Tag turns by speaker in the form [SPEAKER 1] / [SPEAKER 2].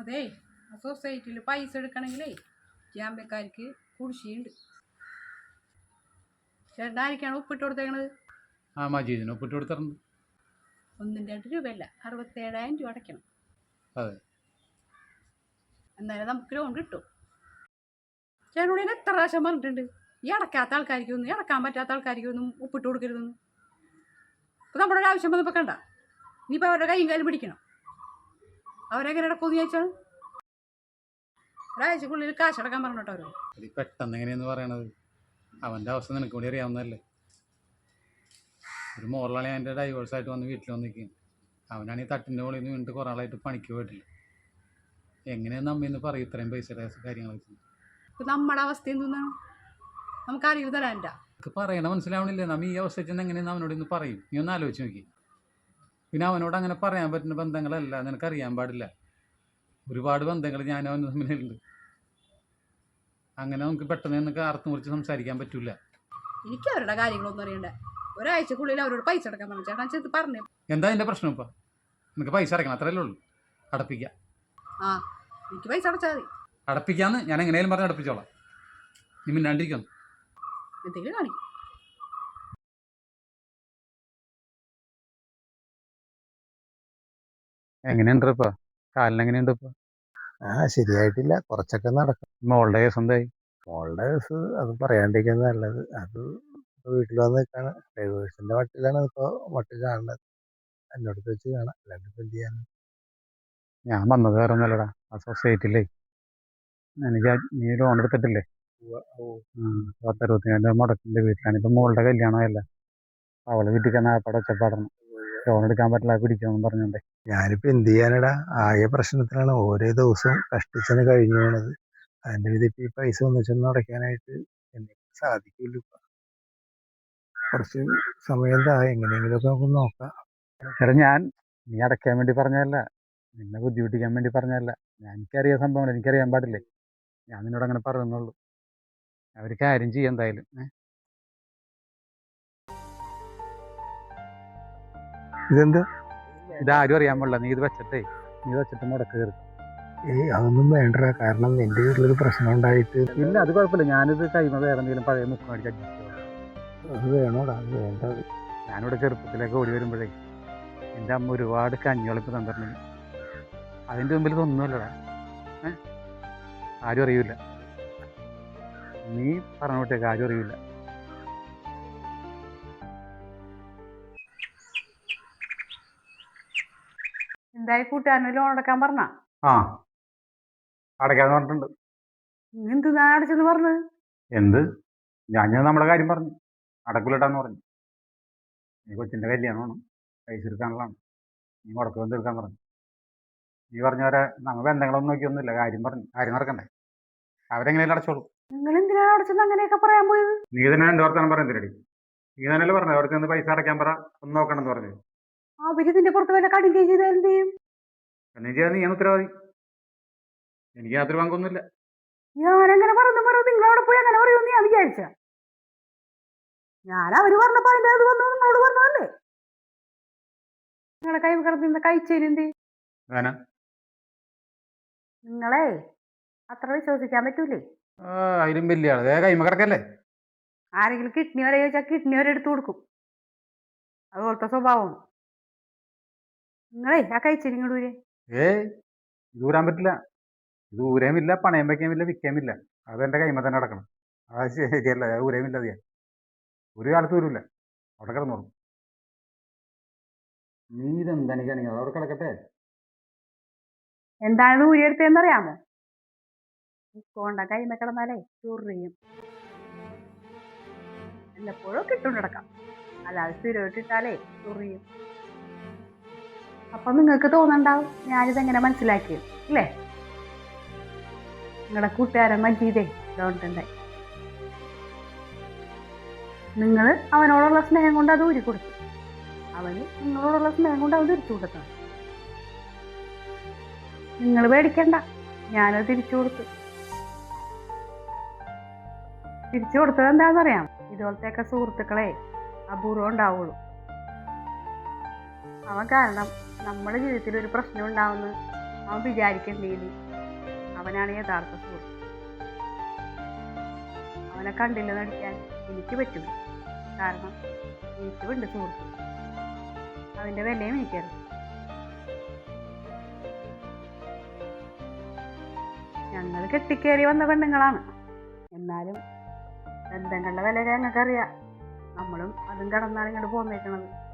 [SPEAKER 1] അതേ സൊസൈറ്റിയിൽ പൈസ എടുക്കണമെങ്കിലേ ജാമ്യക്കാർക്ക് കുടിശ്ശിയുണ്ട് ചേട്ടൻ ആരൊക്കെയാണ് ഉപ്പിട്ട് കൊടുത്തേക്കണത്?
[SPEAKER 2] ആ മജീദിന് ഉപ്പിട്ട് കൊടുത്തിട്ടുണ്ട്.
[SPEAKER 1] ഒന്നും രണ്ട് രൂപയല്ല അറുപത്തേഴായിരം രൂപ അടയ്ക്കണം.
[SPEAKER 2] അതെ.
[SPEAKER 1] എന്നാലും നമുക്ക് ലോൺ കിട്ടും. ചേട്ടനോട് ഞാൻ എത്ര പ്രാവശ്യം പറഞ്ഞിട്ടുണ്ട് ഈ അടക്കാത്ത ആൾക്കാർക്കൊന്നും ഈ അടക്കാൻ പറ്റാത്ത ആൾക്കാർക്കൊന്നും ഉപ്പിട്ട് കൊടുക്കരുതെന്ന്. അപ്പം നമ്മുടെ ഒരു ആവശ്യം വന്നപ്പോൾ കണ്ട ഇനിയിപ്പോൾ അവരുടെ കൈയും കാലും പിടിക്കണം. അവരെങ്ങനെ അടക്കുമെന്ന് ചോദിച്ചാൽ ഒരാഴ്ചക്കുള്ളിൽ കാശടക്കാൻ പറഞ്ഞോട്ടോ അവർ
[SPEAKER 2] അത് പെട്ടെന്ന് എങ്ങനെയെന്ന് പറയണത്? അവന്റെ അവസ്ഥ നിനക്ക് കൂടി അറിയാവുന്നതല്ലേ? ഒരു മോറിലാളെ എന്റെ ഡൈവേഴ്സായിട്ട് വന്ന് വീട്ടിൽ വന്ന് നിൽക്കുകയും അവനാണ് ഈ തട്ടിന്റെ മുകളിൽ നിന്ന് വീണ്ടും കുറേ ആളായിട്ട് പണിക്ക് പോയിട്ടില്ല. എങ്ങനെയാണ് നമ്മിന്ന് പറയും ഇത്രയും പൈസയുടെ കാര്യങ്ങളൊക്കെ.
[SPEAKER 1] ഇപ്പം നമ്മുടെ അവസ്ഥ എന്താണ് നമുക്കറിയില്ല
[SPEAKER 2] തരാന്റെ പറയണ മനസ്സിലാവണില്ലേ. നമ്മ ഈ അവസ്ഥ ചെന്ന് എങ്ങനെയാണ് അവനോട് ഇന്ന് പറയും. നീ ഒന്ന് ആലോചിച്ച് നോക്കി. പിന്നെ അവനോട് അങ്ങനെ പറയാൻ പറ്റുന്ന ബന്ധങ്ങളല്ല. നിനക്കറിയാൻ പാടില്ല. ഒരുപാട് ബന്ധങ്ങൾ ഞാനും അവനും തമ്മിലുണ്ട്. അങ്ങനെ നമുക്ക് പെട്ടെന്ന് നിനക്ക് അർത്ഥം കുറിച്ച് സംസാരിക്കാൻ പറ്റൂല.
[SPEAKER 1] എനിക്ക് അവരുടെ കാര്യങ്ങളൊന്നും അറിയണ്ട. ഒരാഴ്ചക്കുള്ളിൽ അവരോട് പൈസ അടക്കാൻ പറഞ്ഞു. ചേട്ടാ ചേർത്ത് പറഞ്ഞു.
[SPEAKER 2] എന്താ എന്റെ പ്രശ്നം ഇപ്പൊ? നിനക്ക് പൈസ അടക്കണം അത്രയല്ലേ ഉള്ളൂ. അടപ്പിക്കാം.
[SPEAKER 1] ആ എനിക്ക് പൈസ അടച്ചാൽ മതി.
[SPEAKER 2] അടപ്പിക്കാന്ന് ഞാൻ എങ്ങനെയാലും പറഞ്ഞ് അടപ്പിച്ചോളാം. നീ മിണ്ടാണ്ടിരിക്കുന്നു
[SPEAKER 1] എന്തെങ്കിലും കാണിക്കും.
[SPEAKER 2] എങ്ങനെയുണ്ട് ഇപ്പം കാലിന് എങ്ങനെയുണ്ട് ഇപ്പം
[SPEAKER 3] ആ ശരിയായിട്ടില്ല. കുറച്ചൊക്കെ നടക്കും.
[SPEAKER 2] മോളുടെ കേസ് എന്തായി?
[SPEAKER 3] മോളുടെ കേസ് അത് പറയാണ്ടിരിക്കുന്നത് നല്ലത്. അത് വീട്ടിൽ വന്ന് നിൽക്കാണ് ഡൈവേഴ്സിന്റെ വട്ടിലാണ് ഇപ്പൊ മട്ടിൽ കാണുന്നത്. എന്നോട് വെച്ച് കാണാം. അല്ലാണ്ട് എന്ത് ചെയ്യാനും?
[SPEAKER 2] ഞാൻ വന്നത് വേറെ ഒന്നല്ലടാ. ആ സൊസൈറ്റിയിലേ. എനിക്ക് നീ ലോൺ എടുത്തിട്ടില്ലേ? പത്തറുപത്തിനായിരം രൂപ മുടക്കിന്റെ വീട്ടിലാണ്. ഇപ്പം മോളുടെ കല്യാണമല്ല അവൾ വീട്ടിൽ ചെന്നാൽ ഒച്ചപ്പാടണം ലോൺ എടുക്കാൻ പറ്റില്ല പിടിക്കുമെന്ന് പറഞ്ഞോണ്ടേ.
[SPEAKER 3] ഞാനിപ്പോ എന്ത് ചെയ്യാനടാ? ആകെ പ്രശ്നത്തിലാണ് ഓരോ ദിവസവും കഷ്ടിച്ചതിന് കഴിഞ്ഞു പോണത്. അതിന്റെ വിധ ഇപ്പൊ ഈ പൈസ ഒന്നിച്ചൊന്നും അടയ്ക്കാനായിട്ട് എന്നെ സാധിക്കില്ല കുറച്ച് സമയം താ എങ്ങനെയെങ്കിലുമൊക്കെ നമുക്ക് നോക്കാം.
[SPEAKER 2] ഞാൻ നീ അടയ്ക്കാൻ വേണ്ടി പറഞ്ഞതല്ല. നിന്നെ ബുദ്ധിമുട്ടിക്കാൻ വേണ്ടി പറഞ്ഞതല്ല. ഞാൻ എനിക്കറിയാൻ സംഭവം എനിക്കറിയാൻ പാടില്ലേ? ഞാൻ നിന്നോട് അങ്ങനെ പറയുന്നുള്ളൂ അവർ കാര്യം ചെയ്യാം എന്തായാലും ഏ?
[SPEAKER 3] ഇതെന്താ?
[SPEAKER 2] ഇതാരും അറിയാൻ പാടില്ല. നീ ഇത് വെച്ചിട്ടേ നീ ഇത് വെച്ചിട്ട് മുടക്ക് കയറി.
[SPEAKER 3] ഏയ് അതൊന്നും വേണ്ട. കാരണം എന്റെ വീട്ടിലൊരു പ്രശ്നം ഉണ്ടായിട്ട്
[SPEAKER 2] ഇല്ല അത് കുഴപ്പമില്ല. ഞാനിത് കഴിയുമ്പോൾ വേറെ എന്തെങ്കിലും പഴയ മുക്ക് മേടിച്ച് അഡ്ജസ്റ്റ് ചെയ്യാം.
[SPEAKER 3] അത് വേണോടാ അത് വേണ്ട.
[SPEAKER 2] ഞാനിവിടെ ചെറുപ്പത്തിലേക്ക് ഓടി വരുമ്പോഴേ എന്റെ അമ്മ ഒരുപാട് കഞ്ഞിവെളുപ്പ് തന്നിട്ടുണ്ട്. അതിന്റെ മുമ്പിൽ ഇതൊന്നുമല്ലടാ ഏ? ആരും അറിയില്ല. നീ പറഞ്ഞോട്ടേക്ക് ആരും അറിയില്ല.
[SPEAKER 1] എന്തായി കൂട്ടുകാരന് ലോൺ അടക്കാൻ പറഞ്ഞ?
[SPEAKER 2] ആ. അടയ്ക്കാന്ന് പറഞ്ഞിട്ടുണ്ട്.
[SPEAKER 1] എന്ത് ഞാൻ അടച്ചെന്ന് പറഞ്ഞു?
[SPEAKER 2] എന്ത്? ഞാൻ ഞാൻ നമ്മുടെ കാര്യം പറഞ്ഞു. അടക്കൂലട്ടാന്ന് പറഞ്ഞു. നീ കൊച്ചിന്റെ കല്യാണമാണ് പൈസ എടുക്കാനുള്ളതാണ്. നീ മുടക്ക് വന്ന് തീർക്കാൻ പറഞ്ഞു. നീ പറഞ്ഞ വരെ നമ്മ ബന്ധങ്ങളൊന്നും നോക്കിയൊന്നുമില്ല. കാര്യം പറഞ്ഞു. കാര്യം നടക്കണ്ടേ? അവരെങ്ങനെയാലും അടച്ചോളൂ?
[SPEAKER 1] നിങ്ങൾ എന്തിനാണ് അടച്ചെന്ന് അങ്ങനെയൊക്കെ പറയാൻ പോയത്?
[SPEAKER 2] നീ തന്നെ രണ്ട് വർത്തമാനം പറയുന്നില്ലടി നീ തന്നെയല്ലേ പറഞ്ഞത്? അവർക്ക് പൈസ അടയ്ക്കാൻ പറ. ഒന്ന് നോക്കണം എന്ന് പറഞ്ഞു.
[SPEAKER 1] അവർ ഇതിന്റെ പുറത്ത് വല്ല കടുകയും ചെയ്താൽ എന്ത് ചെയ്യും?
[SPEAKER 2] എന്നെ ചെയ്യാൻ നീയാണ് ഉത്തരവാദി. എനിക്ക് യാതൊരു പങ്കൊന്നുമില്ല.
[SPEAKER 1] ഞാൻ അങ്ങനെ പറഞ്ഞു പറഞ്ഞു നിങ്ങൾ അവിടെ പോയി അങ്ങനെ പറയുമെന്ന് ഞാൻ വിചാരിച്ച ഞാൻ അവർ പറഞ്ഞപ്പോ അതിന്റെ അത് വന്നു നിങ്ങളോട് പറഞ്ഞതല്ലേ? നിങ്ങളെ കൈ കിടന്നിരുന്ന കഴിച്ചേനെന്ത്
[SPEAKER 2] അങ്ങനെ
[SPEAKER 1] നിങ്ങളെ അത്ര വിശ്വസിക്കാൻ പറ്റൂലേ?
[SPEAKER 2] അതിലും വലിയ കൈമ കിടക്കല്ലേ?
[SPEAKER 1] ആരെങ്കിലും കിഡ്നി വരെ ചോദിച്ചാൽ കിഡ്നി വരെ എടുത്തു കൊടുക്കും. അതുപോലത്തെ സ്വഭാവമാണ്. നിങ്ങളെ ആ കഴിച്ചേരി ഇങ്ങോട്ട്
[SPEAKER 2] ഏയ് ഇത് ഊരാൻ പറ്റില്ല. ഇത് ഊരേമില്ല പണയം വയ്ക്കാമില്ല വിൽക്കാമില്ല അത് എന്റെ കൈമ തന്നെ കിടക്കണം അത് ശരിയല്ല അത് ഇല്ല അത് ഞാൻ. ഒരു കാലത്ത് ഊരില്ല. അവിടെ കിടന്നോളും നീ ഇതെന്താണ് കാണിക്കുന്നത് അവിടെ കിടക്കട്ടെ?
[SPEAKER 1] എന്താണ് ഊരിയെടുത്തതെന്നറിയാമോ കോണ്ട കൈമ കിടന്നാലേ ചൊറിയും. വല്ലപ്പോഴും കിട്ടും കിടക്കാം അല്ലാതെ സ്ഥിരമായിട്ടിട്ടാലേ ചൊറിയും. അപ്പൊ നിങ്ങൾക്ക് തോന്നണ്ടാവും. ഞാനിതെങ്ങനെ മനസ്സിലാക്കിയത് ഇല്ലേ? നിങ്ങളുടെ കൂട്ടുകാരൻ മജീദേ ഇതുകൊണ്ടുണ്ടായി നിങ്ങൾ അവനോടുള്ള സ്നേഹം കൊണ്ട് അത് ഊരി കൊടുത്തു. അവന് നിങ്ങളോടുള്ള സ്നേഹം കൊണ്ട് അത് തിരിച്ചു കൊടുത്തു. നിങ്ങൾ പേടിക്കണ്ട ഞാനത് തിരിച്ചു കൊടുത്തു. തിരിച്ചു കൊടുത്തത് എന്താണെന്നറിയാം? ഇതുപോലത്തെയൊക്കെ സുഹൃത്തുക്കളെ അപൂർവം ഉണ്ടാവുള്ളൂ. അവൻ കാരണം നമ്മുടെ ജീവിതത്തിൽ ഒരു പ്രശ്നം ഉണ്ടാവുന്ന അവൻ വിചാരിക്കേണ്ടിയില്ല അവനാണ് യഥാർത്ഥ സുഹൃത്ത് അവനെ കണ്ടില്ലെന്ന് അടിക്കാൻ എനിക്ക് പറ്റും. കാരണം എനിക്കുമുണ്ട് സുഹൃത്ത്. അവന്റെ വിലയും എനിക്കറിയാം. ഞങ്ങൾ കെട്ടിക്കേറി വന്ന പെണ്ണുങ്ങളാണ്. എന്നാലും ബന്ധങ്ങളുടെ വില ഞങ്ങൾക്കറിയാം. നമ്മളും അതും കടന്നാണ് ഇങ്ങോട്ട് പോന്നേക്കണത്.